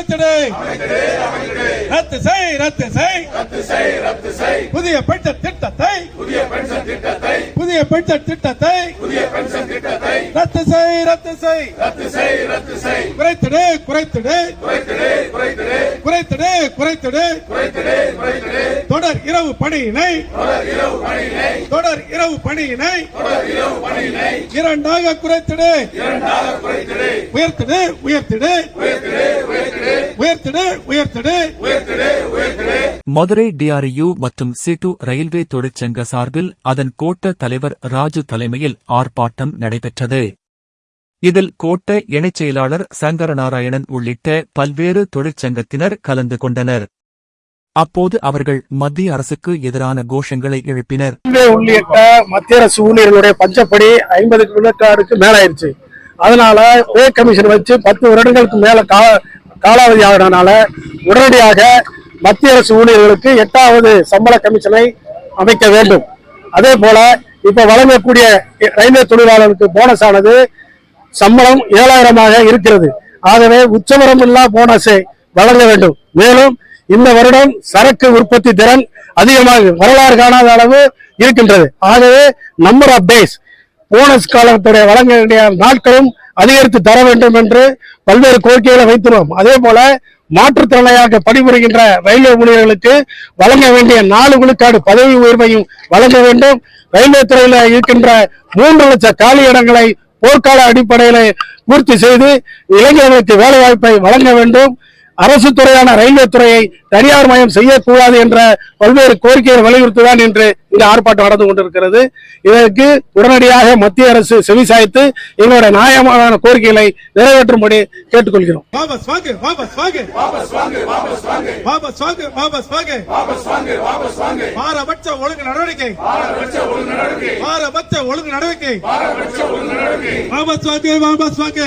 அமைத்திடு ரத்து செய் ரத்து செய். புதிய பென்ஷன் திட்டத்தை. புதிய பென்ஷன் திட்டத்தை. ரத்து செய் ரத்து செய். குறைத்திடு குறைத்திடு. குறைத்திடு குறைத்திடு. தொடர் இரவு பணியினை. தொடர் இரவு பணியினை. இரண்டாக குறைத்திடு. உயர்த்திடு உயர்த்திடு. உயர்த்திடு உயர்த்திடு. மதுரை டிஆர்யூ மற்றும் சிட்டு ரயில்வே தொழிற்சங்க சார்பில் அதன் கோட்ட தலைவர் ராஜு தலைமையில் ஆர்ப்பாட்டம் நடைபெற்றது. இதில் கோட்ட இணைச் செயலாளர் சங்கரநாராயணன் உள்ளிட்ட பல்வேறு தொழிற்சங்கத்தினர் கலந்து கொண்டனர். அப்போது அவர்கள் மத்திய அரசுக்கு எதிரான கோஷங்களை எழுப்பினர். உள்ளிட்ட மத்திய அரசு ஊழியர்களுடைய பஞ்சப்படி ஐம்பது விழுக்காடுக்கு மேல ஆயிருச்சு அதனால பே கமிஷன் வச்சு பத்து வருடங்களுக்கு மேல காலாவதி ஆகிறதுனால உடனடியாக மத்திய அரசு ஊழியர்களுக்கு எட்டாவது சம்பள கமிஷனை அமைக்க வேண்டும். அதே போல இப்ப வழங்கக்கூடிய ரயில்வே தொழிலாளர்களுக்கு போனஸ் ஆனது சம்பளம் ஏழாயிரமாக இருக்கிறது. ஆகவே உச்சவரமில்லா போனஸை வழங்க வேண்டும். மேலும் இந்த வருடம் சரக்கு உற்பத்தி திறன் அதிகமாக வரலாறு காணாத அளவு இருக்கின்றது. ஆகவே நம்பர் ஆஃப் டேஸ் போனஸ் காலத்துடைய வழங்க வேண்டிய நாட்களும் அதிகரித்து தர வேண்டும் என்று பல்வேறு கோரிக்கைகளை வைத்துள்ளோம் அதே போல மாற்றுத்திறனாளியாக பணிபுரிகின்ற ரயில்வே ஊழியர்களுக்கு வழங்க வேண்டிய நாலு விழுக்காடு பதவி உயர்வையும் வழங்க வேண்டும். ரயில்வே துறையில இருக்கின்ற மூன்று லட்சம் காலி இடங்களை போர்க்கால அடிப்படையில் பூர்த்தி செய்து இளைஞர்களுக்கு வேலை வாய்ப்பை வழங்க வேண்டும். அரசு துறையான ரயில்வே துறையை தனியார் மயம் செய்யக்கூடாது என்ற பல்வேறு கோரிக்கைகளை வலியுறுத்துதான் என்று இந்த ஆர்ப்பாட்டம் நடந்து கொண்டிருக்கிறது. இதற்கு உடனடியாக மத்திய அரசு செவிசாய்த்து எங்களுடைய நியாயமான கோரிக்கைகளை நிறைவேற்றும்படி கேட்டுக்கொள்கிறோம். பாரபட்ச ஒழுங்கு நடவடிக்கை. பாரபட்ச ஒழுங்கு நடவடிக்கை. வாபஸ் வாங்கு வாபஸ் வாங்கு.